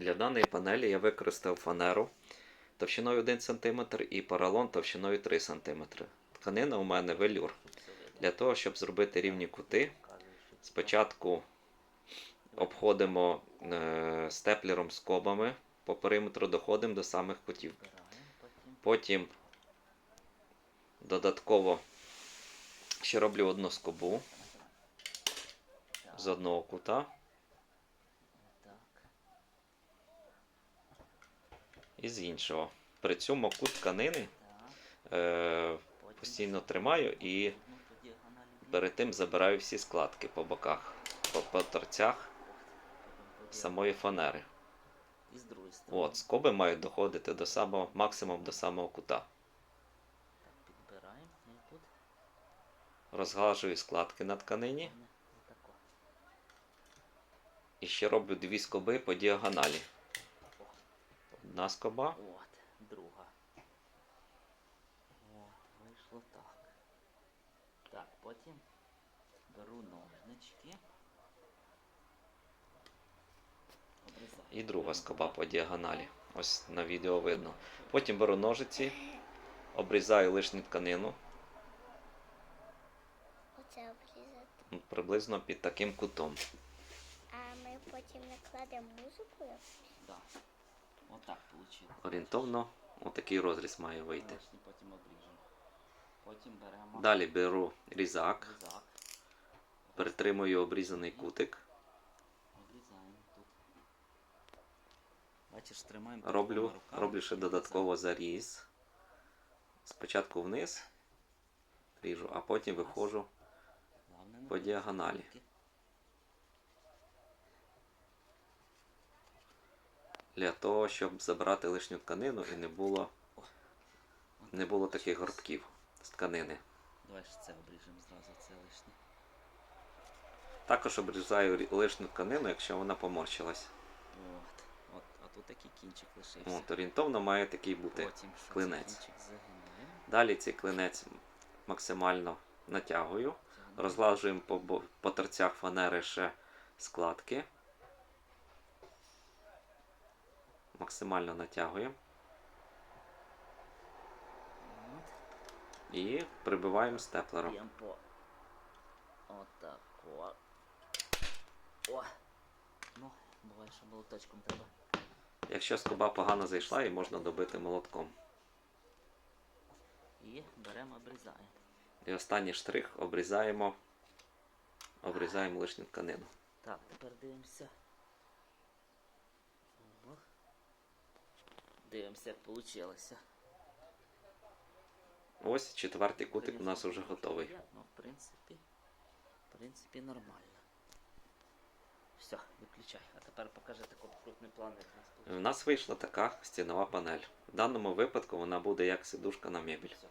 Для даної панелі я використав фанеру товщиною 1 см і поролон товщиною 3 см. Тканина у мене велюр. Для того, щоб зробити рівні кути, спочатку обходимо е, степлером скобами по периметру, доходимо до самих кутів. Потім додатково ще роблю одну скобу з одного кута і з іншого. При цьому кут тканини е, постійно тримаю і перед тим забираю всі складки по боках, по, по торцях самої фанери. От, скоби мають доходити до самого максимум до самого кута. Розглажую складки на тканині і ще роблю дві скоби по діагоналі. Одна скоба От, друга. О, вийшло так. Так, потім беру ножнички. Обрізаю. і друга скоба по діагоналі. Ось на відео видно. Потім беру ножиці, обрізаю лишню тканину Оце обрізати. приблизно під таким кутом. А ми потім накладемо музику. якусь? Да. Отак вийшло. Орієнтовно отакий розріз має вийти. Потім обріжемо. Потім беремо Далі беру різак, різак. притримую обрізаний кутик, Обрізаємо тут. Бачиш, тримаємо роблю, роблю ще додатково заріз. Спочатку вниз ріжу, а потім виходжу по діагоналі. Для того, щоб забрати лишню тканину і не було, не було таких горбків з тканини. Давай ще це обріжемо зразу, це лишнє. Також обрізаю лишню тканину, якщо вона поморщилась. От, от, а тут такий кінчик лишився. От, орієнтовно має такий бути. Потім що клинець. цей кінчик загинаємо. Далі цей клинець максимально натягую. Розлажуємо по, бо- по торцях фанери ще складки. Максимально натягуємо і прибиваємо степлером. Б'ємо. О. Ну, буває, що молоточком треба. Якщо скоба погано зайшла, її можна добити молотком. І беремо, обрізаємо. І останній штрих обрізаємо, обрізаємо лишню тканину. Так, тепер дивимося. О. Дивимося, як вийшло. Ось четвертий кутик у нас вже готовий. Ну, в принципі, в принципі, нормально. Все, виключай. А тепер покажи такий крупний план, як у нас У нас вийшла така стінова панель. В даному випадку вона буде як сидушка на мебель. Все.